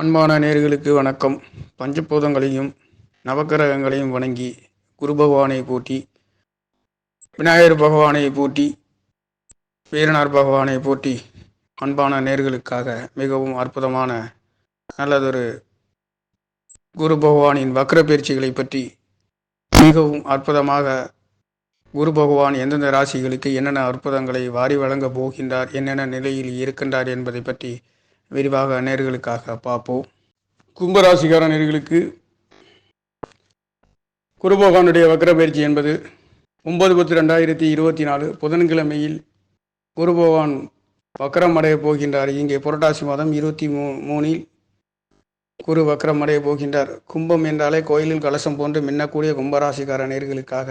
அன்பான நேர்களுக்கு வணக்கம். பஞ்சபூதங்களையும் நவக்கிரகங்களையும் வணங்கி குரு பகவானை போற்றி விநாயகர் பகவானை போட்டி வீரனார் பகவானை போட்டி அன்பான நேர்களுக்காக மிகவும் அற்புதமான நல்லதொரு குரு பகவானின் வக்ர பயிற்சிகளை பற்றி மிகவும் அற்புதமாக குரு பகவான் எந்தெந்த ராசிகளுக்கு என்னென்ன அற்புதங்களை வாரி வழங்கப் போகின்றார் என்னென்ன நிலையில் இருக்கின்றார் என்பதை பற்றி விரிவாக நேர்களுக்காக பார்ப்போம். கும்பராசிகார நேர்களுக்கு குருபகவானுடைய பகவானுடைய பயிற்சி என்பது ஒன்பது பத்து ரெண்டாயிரத்தி இருபத்தி நாலு புதன்கிழமையில் குருபகவான் வக்ரம் அடைய போகின்றார். இங்கே புரட்டாசி மாதம் இருபத்தி மூ மூணில் குரு வக்ரம் அடைய போகின்றார். கும்பம் என்றாலே கோயிலில் கலசம் போன்று மின்னக்கூடிய கும்பராசிக்கார நேர்களுக்காக.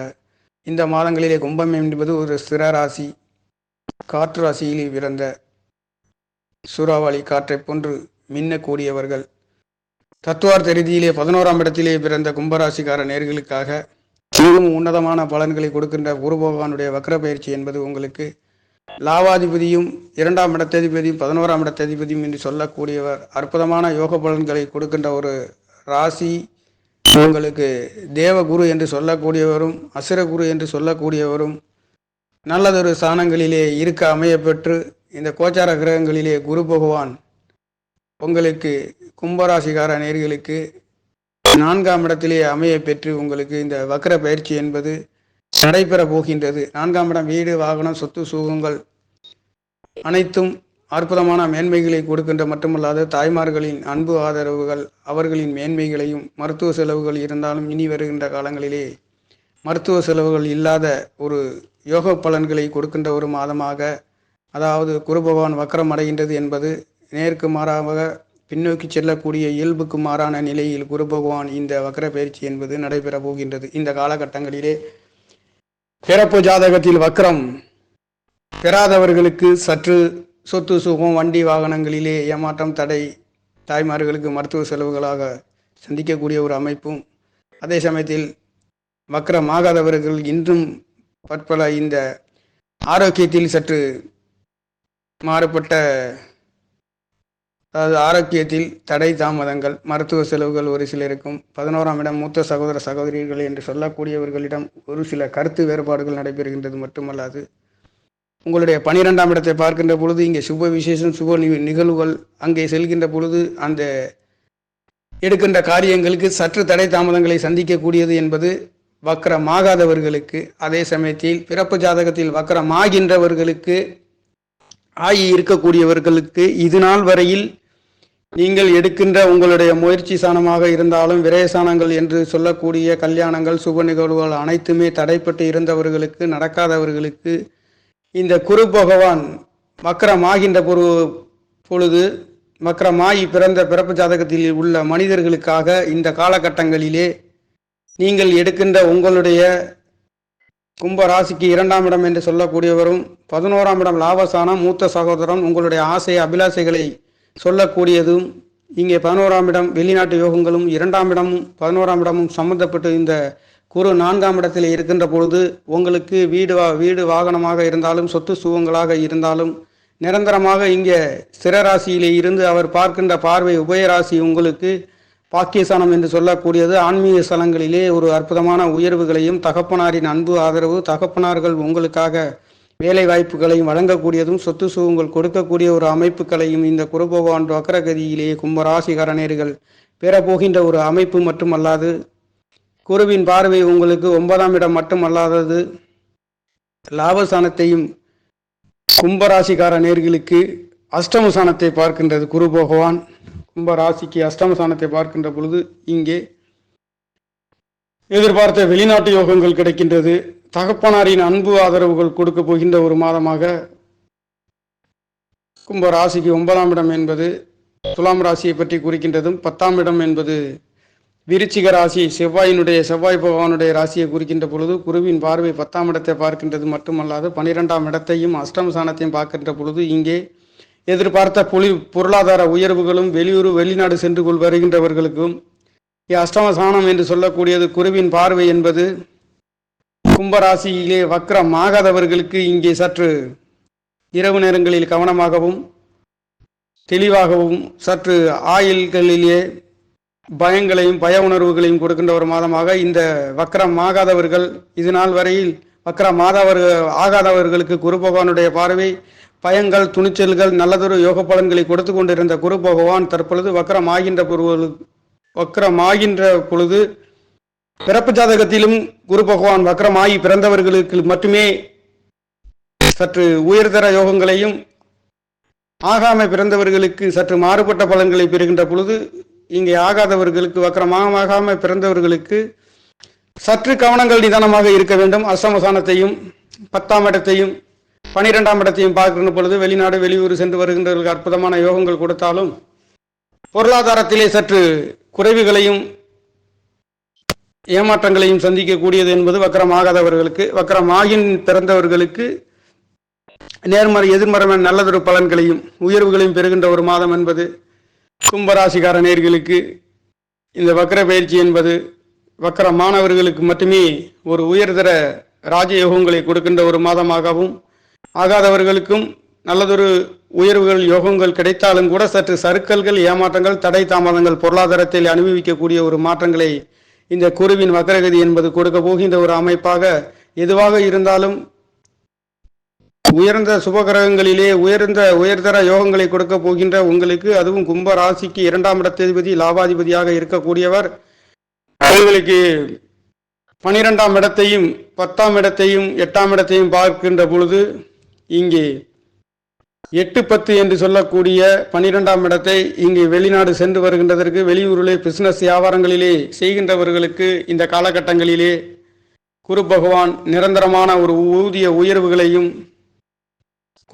இந்த மாதங்களிலே கும்பம் என்பது ஒரு ஸ்திர ராசி காற்று ராசியில் பிறந்த சூறாவளி காற்றைப் போன்று மின்னக்கூடியவர்கள். தத்துவார்த்த ரீதியிலே பதினோராம் இடத்திலே பிறந்த கும்பராசிக்கார நேர்களுக்காக மிகவும் உன்னதமான பலன்களை கொடுக்கின்ற குரு பகவானுடைய வக்ர பயிற்சி என்பது உங்களுக்கு லாவாதிபதியும் இரண்டாம் இடத்ததிபதியும் பதினோராம் இடத்ததிபதியும் என்று சொல்லக்கூடியவர் அற்புதமான யோக பலன்களை கொடுக்கின்ற ஒரு ராசி. உங்களுக்கு தேவகுரு என்று சொல்லக்கூடியவரும் அசுரகுரு என்று சொல்லக்கூடியவரும் நல்லதொரு ஸ்தானங்களிலே இருக்க அமையப்பெற்று இந்த கோச்சார கிரகங்களிலே குரு பகவான் உங்களுக்கு கும்பராசிகார நேர்களுக்கு நான்காம் இடத்திலே அமைய பெற்று உங்களுக்கு இந்த வக்கர பயிற்சி என்பது நடைபெற போகின்றது. நான்காம் இடம் வீடு வாகனம் சொத்து சுகங்கள் அனைத்தும் அற்புதமான மேன்மைகளை கொடுக்கின்ற மட்டுமல்லாது தாய்மார்களின் அன்பு ஆதரவுகள் அவர்களின் மேன்மைகளையும் மருத்துவ செலவுகள் இருந்தாலும் இனி வருகின்ற காலங்களிலே மருத்துவ செலவுகள் இல்லாத ஒரு யோக பலன்களை கொடுக்கின்ற ஒரு மாதமாக அதாவது குரு பகவான் வக்கரம் அடைகின்றது என்பது நேருக்கு மாறாக பின்னோக்கி செல்லக்கூடிய இயல்புக்கு மாறான நிலையில் குரு பகவான் இந்த வக்கர பயிற்சி என்பது நடைபெற போகின்றது. இந்த காலகட்டங்களிலே பிறப்பு ஜாதகத்தில் வக்கரம் பெறாதவர்களுக்கு சற்று சொத்து சுகம் வண்டி வாகனங்களிலே ஏமாற்றம் தடை தாய்மார்களுக்கு மருத்துவ செலவுகளாக சந்திக்கக்கூடிய ஒரு அமைப்பும் அதே சமயத்தில் வக்கரமாகாதவர்கள் இன்றும் பற்பல இந்த ஆரோக்கியத்தில் சற்று மாறுபட்ட அதாவது ஆரோக்கியத்தில் தடை தாமதங்கள் மருத்துவ செலவுகள் ஒரு சிலருக்கும் பதினோராம் இடம் மூத்த சகோதர சகோதரிகள் என்று சொல்லக்கூடியவர்களிடம் ஒரு சில கருத்து வேறுபாடுகள் நடைபெறுகின்றது மட்டுமல்லாது உங்களுடைய பனிரெண்டாம் இடத்தை பார்க்கின்ற பொழுது இங்கே சுப விசேஷம் சுப நிகழ்வுகள் அங்கே செல்கின்ற பொழுது அந்த எடுக்கின்ற காரியங்களுக்கு சற்று தடை தாமதங்களை சந்திக்கக்கூடியது என்பது வக்கரமாகாதவர்களுக்கு அதே சமயத்தில் பிறப்பு ஜாதகத்தில் வக்கரமாகின்றவர்களுக்கு ஆகி இருக்கக்கூடியவர்களுக்கு இது நாள் வரையில் நீங்கள் எடுக்கின்ற உங்களுடைய முயற்சி சாணமாக இருந்தாலும் விரயசானங்கள் என்று சொல்லக்கூடிய கல்யாணங்கள் சுப நிகழ்வுகள் அனைத்துமே தடைப்பட்டு இருந்தவர்களுக்கு நடக்காதவர்களுக்கு இந்த குரு பகவான் மக்கரமாகின்ற பொரு பொழுது மக்கரமாகி பிறந்த பிறப்பு ஜாதகத்தில் உள்ள மனிதர்களுக்காக இந்த காலகட்டங்களிலே நீங்கள் எடுக்கின்ற உங்களுடைய கும்ப ராசிக்கு இரண்டாம் இடம் என்று சொல்லக்கூடியவரும் பதினோராம் இடம் லாபஸ்தானம் மூத்த சகோதரன் உங்களுடைய ஆசை அபிலாசைகளை சொல்லக்கூடியதும் இங்கே பதினோராம் இடம் வெளிநாட்டு யோகங்களும் இரண்டாம் இடமும் பதினோராம் இடமும் சம்பந்தப்பட்டு இந்த குரு நான்காம் இடத்தில் இருக்கின்ற பொழுது உங்களுக்கு வீடு வா வீடு வாகனமாக இருந்தாலும் சொத்து சுகங்களாக இருந்தாலும் நிரந்தரமாக இங்கே ஸ்திரராசியிலே இருந்து அவர் பார்க்கின்ற பார்வை உபயராசி உங்களுக்கு பாக்கியசானம் என்று சொல்லக்கூடியது ஆன்மீக ஸ்தலங்களிலே ஒரு அற்புதமான உயர்வுகளையும் தகப்பனாரின் அன்பு ஆதரவு தகப்பனார்கள் உங்களுக்காக வேலை வாய்ப்புகளையும் வழங்கக்கூடியதும் சொத்து சுகங்கள் கொடுக்கக்கூடிய ஒரு அமைப்புகளையும் இந்த குரு பகவான் வக்கரகதியிலே கும்பராசிகரணேர்கள் பெறப்போகின்ற ஒரு அமைப்பு மட்டுமல்லாது குருவின் பார்வை உங்களுக்கு ஒன்பதாம் இடம் மட்டுமல்லாதது. லாபஸ்தானத்தையும் கும்பராசிகார நேர்களுக்கு அஷ்டமசானத்தை பார்க்கின்றது குரு பகவான் கும்ப ராசிக்கு அஷ்டமசானத்தை பார்க்கின்ற பொழுது இங்கே எதிர்பார்த்த வெளிநாட்டு யோகங்கள் கிடைக்கின்றது. தகப்பனாரின் அன்பு ஆதரவுகள் கொடுக்க போகின்ற ஒரு மாதமாக கும்ப ராசிக்கு ஒன்பதாம் இடம் என்பது துலாம் ராசியை பற்றி குறிக்கின்றதும் பத்தாம் இடம் என்பது விருச்சிக ராசி செவ்வாயினுடைய செவ்வாய் பகவானுடைய ராசியை குறிக்கின்ற பொழுது குருவின் பார்வை பத்தாம் இடத்தை பார்க்கின்றது மட்டுமல்லாது பனிரெண்டாம் இடத்தையும் அஷ்டம சாணத்தையும் பார்க்கின்ற பொழுது இங்கே எதிர்பார்த்த புலி பொருளாதார உயர்வுகளும் வெளியூர் வெளிநாடு சென்று கொள் வருகின்றவர்களுக்கும் அஷ்டம என்று சொல்லக்கூடியது குருவின் பார்வை என்பது கும்பராசியிலே வக்ரம் ஆகாதவர்களுக்கு இங்கே சற்று இரவு நேரங்களில் கவனமாகவும் தெளிவாகவும் சற்று ஆயில்களிலே பயங்களையும் பய உணர்வுகளையும் கொடுக்கின்ற ஒரு மாதமாக இந்த வக்கரம் ஆகாதவர்கள் இது நாள் வரையில் வக்கரம் ஆகாதவர்கள் ஆகாதவர்களுக்கு குரு பகவானுடைய பார்வை பயங்கள் துணிச்சல்கள் நல்லதொரு யோக பலன்களை கொடுத்து கொண்டிருந்த குரு பகவான் தற்பொழுது வக்கரம் ஆகின்ற பொருள் வக்கரமாகின்ற பொழுது பிறப்பு ஜாதகத்திலும் குரு பகவான் வக்கரமாகி பிறந்தவர்களுக்கு மட்டுமே சற்று உயர்தர யோகங்களையும் ஆகாமை பிறந்தவர்களுக்கு சற்று மாறுபட்ட பலன்களை பெறுகின்ற பொழுது இங்கே ஆகாதவர்களுக்கு வக்கரமாகாம பிறந்தவர்களுக்கு சற்று கவனங்கள் நிதானமாக இருக்க வேண்டும். அசமசானத்தையும் பத்தாம் இடத்தையும் பனிரெண்டாம் இடத்தையும் பார்க்கின்ற பொழுது வெளிநாடு வெளியூர் சென்று வருகின்றவர்களுக்கு அற்புதமான யோகங்கள் கொடுத்தாலும் பொருளாதாரத்திலே சற்று குறைவுகளையும் ஏமாற்றங்களையும் சந்திக்கக்கூடியது என்பது வக்கரமாகாதவர்களுக்கு வக்கரமாகின் பிறந்தவர்களுக்கு நேர்மறை எதிர்மறையான நல்லதொரு பலன்களையும் உயர்வுகளையும் பெறுகின்ற ஒரு மாதம் என்பது கும்பராசிகார நேர்களுக்கு இந்த வக்கர பயிற்சி என்பது வக்கர மாணவர்களுக்கு மட்டுமே ஒரு உயர்தர ராஜயோகங்களை கொடுக்கின்ற ஒரு மாதமாகவும் ஆகாதவர்களுக்கும் நல்லதொரு உயர்வுகள் யோகங்கள் கிடைத்தாலும் கூட சற்று சறுக்கல்கள் ஏமாற்றங்கள் தடை தாமதங்கள் பொருளாதாரத்தில் அனுபவிக்கக்கூடிய ஒரு மாற்றங்களை இந்த குருவின் வக்கரகதி என்பது கொடுக்க போகின்ற ஒரு அமைப்பாக எதுவாக இருந்தாலும் உயர்ந்த சுபகிரகங்களிலே உயர்ந்த உயர்தர யோகங்களை கொடுக்க போகின்ற உங்களுக்கு அதுவும் கும்ப ராசிக்கு இரண்டாம் இடத்ததிபதி லாபாதிபதியாக இருக்கக்கூடியவர். உங்களுக்கு பனிரெண்டாம் இடத்தையும் பத்தாம் இடத்தையும் எட்டாம் இடத்தையும் பார்க்கின்ற பொழுது இங்கே எட்டு பத்து என்று சொல்லக்கூடிய பனிரெண்டாம் இடத்தை இங்கே வெளிநாடு சென்று வருகின்றதற்கு வெளியூரிலே பிசினஸ் வியாபாரங்களிலே செய்கின்றவர்களுக்கு இந்த காலகட்டங்களிலே குரு பகவான் நிரந்தரமான ஒரு ஊதிய உயர்வுகளையும்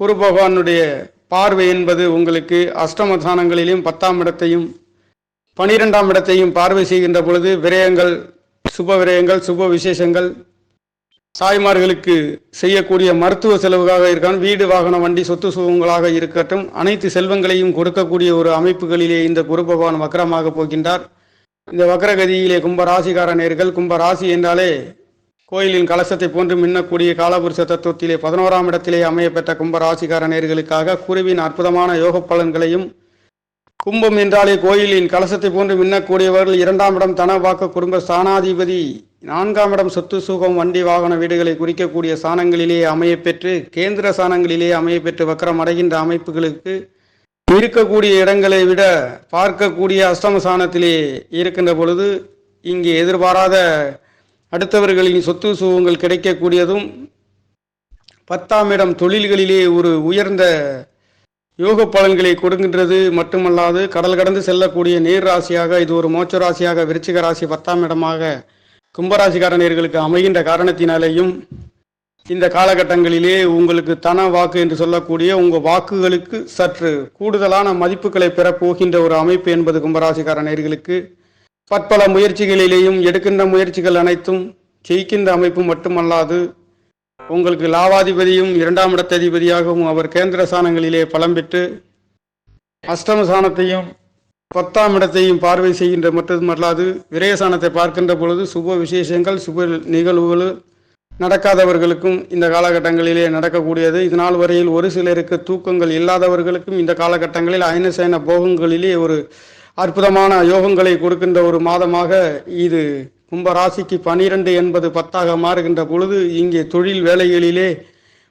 குரு பகவானுடைய பார்வை என்பது உங்களுக்கு அஷ்டமதானங்களிலும் பத்தாம் இடத்தையும் பனிரெண்டாம் இடத்தையும் பார்வை செய்கின்ற பொழுது விரயங்கள் சுப விரயங்கள் சுப விசேஷங்கள் சாய்மார்களுக்கு செய்யக்கூடிய மருத்துவ செலவுக்காக இருக்கான். வீடு வாகன வண்டி சொத்து சுகங்களாக இருக்கட்டும். அனைத்து செல்வங்களையும் கொடுக்கக்கூடிய ஒரு அமைப்புகளிலே இந்த குரு பகவான் வக்கரமாக போகின்றார். இந்த வக்கரகதியிலே கும்பராசிகார நேர்கள் கும்ப ராசி என்றாலே கோயிலின் கலசத்தை போன்று மின்னக்கூடிய காலபுருஷ தத்துவத்திலே பதினோராம் இடத்திலே அமையப்பெற்ற கும்பராசிகார நேர்களுக்காக குருவின் அற்புதமான யோக பலன்களையும் கும்பம் என்றாலே கோயிலின் கலசத்தை போன்று மின்னக்கூடியவர்கள் இரண்டாம் இடம் தனவாக்க குடும்ப ஸ்தானாதிபதி நான்காம் இடம் சொத்து சுகம் வண்டி வாகன வீடுகளை குறிக்கக்கூடிய சாணங்களிலே அமையப்பெற்று கேந்திர சாணங்களிலே அமையப்பெற்று வக்கரம் அடைகின்ற அமைப்புகளுக்கு இருக்கக்கூடிய இடங்களை விட பார்க்கக்கூடிய அஷ்டம சாணத்திலே இருக்கின்ற பொழுது இங்கே எதிர்பாராத அடுத்தவர்களின் சொத்து சுகங்கள் கிடைக்கக்கூடியதும் பத்தாம் இடம் தொழில்களிலே ஒரு உயர்ந்த யோக பலன்களை கொடுக்கின்றது மட்டுமல்லாது கடல் கடந்து செல்லக்கூடிய நீர் ராசியாக இது ஒரு மோட்ச ராசியாக விருச்சிக ராசி பத்தாம் இடமாக கும்பராசிக்காரணியர்களுக்கு அமைகின்ற காரணத்தினாலேயும் இந்த காலகட்டங்களிலே உங்களுக்கு தன வாக்கு என்று சொல்லக்கூடிய உங்கள் வாக்குகளுக்கு சற்று கூடுதலான மதிப்புகளை பெறப்போகின்ற ஒரு அமைப்பு என்பது கும்பராசிக்காரணியர்களுக்கு பற்பல முயற்சிகளிலேயும் எடுக்கின்ற முயற்சிகள் அனைத்தும் ஜெயிக்கின்ற அமைப்பு மட்டுமல்லாது உங்களுக்கு லாவாதிபதியும் இரண்டாம் இடத்ததிபதியாகவும் அவர் கேந்திர சாணங்களிலே பலம் பெற்று அஷ்டம சாணத்தையும் பத்தாம் இடத்தையும் பார்வை செய்கின்ற மட்டுமல்லாது விரயசானத்தை பார்க்கின்ற பொழுது சுப விசேஷங்கள் சுப நிகழ்வுகள் நடக்காதவர்களுக்கும் இந்த காலகட்டங்களிலே நடக்கக்கூடியது. இதனால் வரையில் ஒரு சிலருக்கு தூக்கங்கள் இல்லாதவர்களுக்கும் இந்த காலகட்டங்களில் ஐனசேன போகங்களிலே ஒரு அற்புதமான யோகங்களை கொடுக்கின்ற ஒரு மாதமாக இது கும்பராசிக்கு பனிரெண்டு என்பது பத்தாக மாறுகின்ற பொழுது இங்கே தொழில் வேலைகளிலே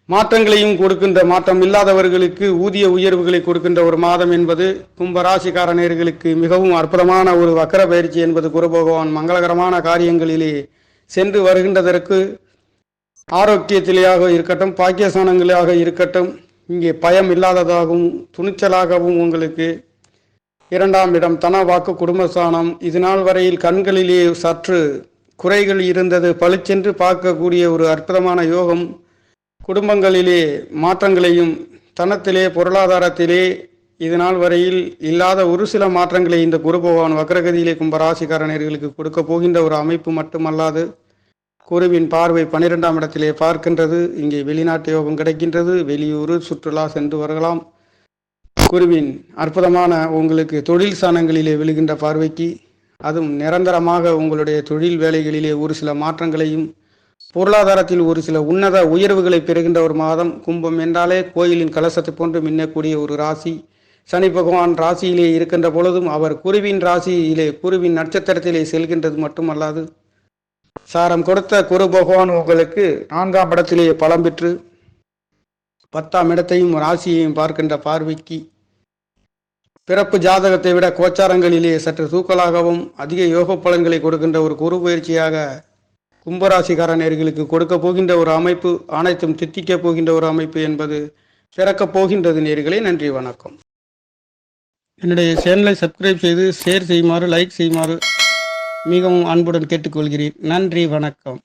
மாற்றங்களையும் கொடுக்கின்ற மாற்றம் இல்லாதவர்களுக்கு ஊதிய உயர்வுகளை கொடுக்கின்ற ஒரு மாதம் என்பது கும்பராசிக்காரநேர்களுக்கு மிகவும் அற்புதமான ஒரு வக்கர பயிற்சி என்பது. குரு பகவான் மங்களகரமான காரியங்களிலே சென்று வருகின்றதற்கு ஆரோக்கியத்திலேயாக இருக்கட்டும் பாக்கியசானங்களாக இருக்கட்டும் இங்கே பயம் இல்லாததாகவும் துணிச்சலாகவும் உங்களுக்கு இரண்டாம் இடம் தன வாக்கு குடும்பஸ்தானம். இது நாள் வரையில் கண்களிலே சற்று குறைகள் இருந்தது. பளிச்சென்று பார்க்கக்கூடிய ஒரு அற்புதமான யோகம். குடும்பங்களிலே மாற்றங்களையும் தனத்திலே பொருளாதாரத்திலே இது நாள் வரையில் இல்லாத ஒரு சில மாற்றங்களை இந்த குரு பகவான் வக்ரகதியிலே கும்பராசிக்காரனர்களுக்கு கொடுக்க போகின்ற ஒரு அமைப்பு மட்டுமல்லாது குருவின் பார்வை பன்னிரெண்டாம் இடத்திலே பார்க்கின்றது. இங்கே வெளிநாட்டு யோகம் கிடைக்கின்றது. வெளியூர் சுற்றுலா சென்று வரலாம். குருவின் அற்புதமான உங்களுக்கு தொழில் சாணங்களிலே விழுகின்ற பார்வைக்கு அதுவும் நிரந்தரமாக உங்களுடைய தொழில் வேலைகளிலே ஒரு சில மாற்றங்களையும் பொருளாதாரத்தில் ஒரு சில உன்னத உயர்வுகளை பெறுகின்ற ஒரு மாதம் கும்பம் என்றாலே கோயிலின் கலசத்தை போன்று மின்னக்கூடிய ஒரு ராசி. சனி பகவான் ராசியிலே இருக்கின்ற பொழுதும் அவர் குருவின் ராசியிலே குருவின் நட்சத்திரத்திலே செல்கின்றது மட்டுமல்லாது சாரம் கொடுத்த குரு பகவான் உங்களுக்கு நான்காம் இடத்திலேயே பலம் பெற்று பத்தாம் இடத்தையும் ராசியையும் பார்க்கின்ற பார்வைக்கு பிறப்பு ஜாதகத்தை விட கோச்சாரங்களிலே சற்று தூக்கலாகவும் அதிக யோக பலன்களை கொடுக்கின்ற ஒரு குரு பயிற்சியாக கும்பராசிக்காரர்களுக்கு கொடுக்க போகின்ற ஒரு அமைப்பு அனைத்தும் தித்திக்கப் போகின்ற ஒரு அமைப்பு என்பது சிறக்கப் போகின்றது நேர்களே நன்றி வணக்கம். என்னுடைய சேனலை சப்ஸ்கிரைப் செய்து ஷேர் செய்யுமாறு லைக் செய்யுமாறு மிகவும் அன்புடன் கேட்டுக்கொள்கிறேன். நன்றி வணக்கம்.